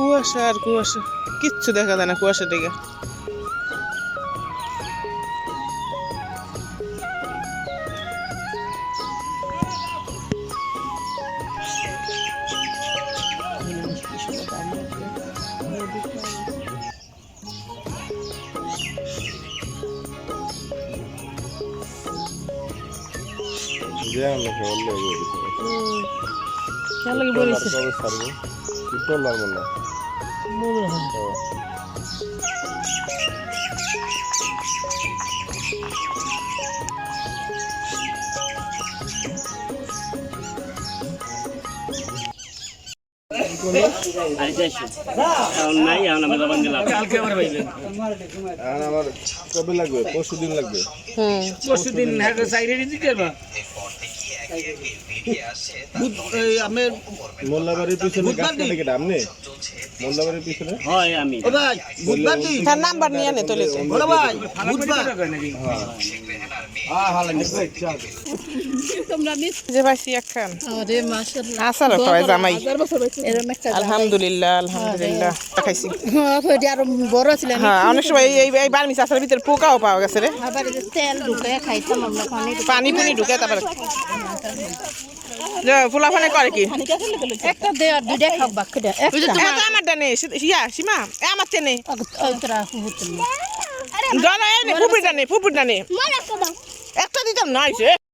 কুয়াশা আর কুয়াশা। কিচ্ছু দেখা যায় না কুয়াশা থেকে লাগে ছাড়বো? শীতল লাগবে না আর আমার কবে লাগবে পরশু দিন লাগবে পরশু দিন। আমি মোল্লাবাড়ির পিছনে গাছ কাটে কেটে আপনি মোল্লাবাড়ির পিছনে হয় আমি ভাই বুধবার দিন তার নাম্বার নিয়ে নে তোলে তো বলো ভাই বুধবার আলহামদুলিল্লাহ আলহামদুলিল্লাহ ছিলেন হ্যাঁ অনেক সময় এই বার্মিস আসার ভিতরে পোকাও পাওয়া গেছে রে। আবার এই যে তেল ঢুকে খাইতাম আমরা পানি পানি ঢুকে তারপরে ফুলা ফানে করে কি? একটা দে আর দুইটা খাও বাকিটা তো আমার ডানে ইয়া সীমা এ আমার চেনে। জল এই নে ফুপুর ডানে ফুপুর ডানে একটা দিতাম নাই আইসে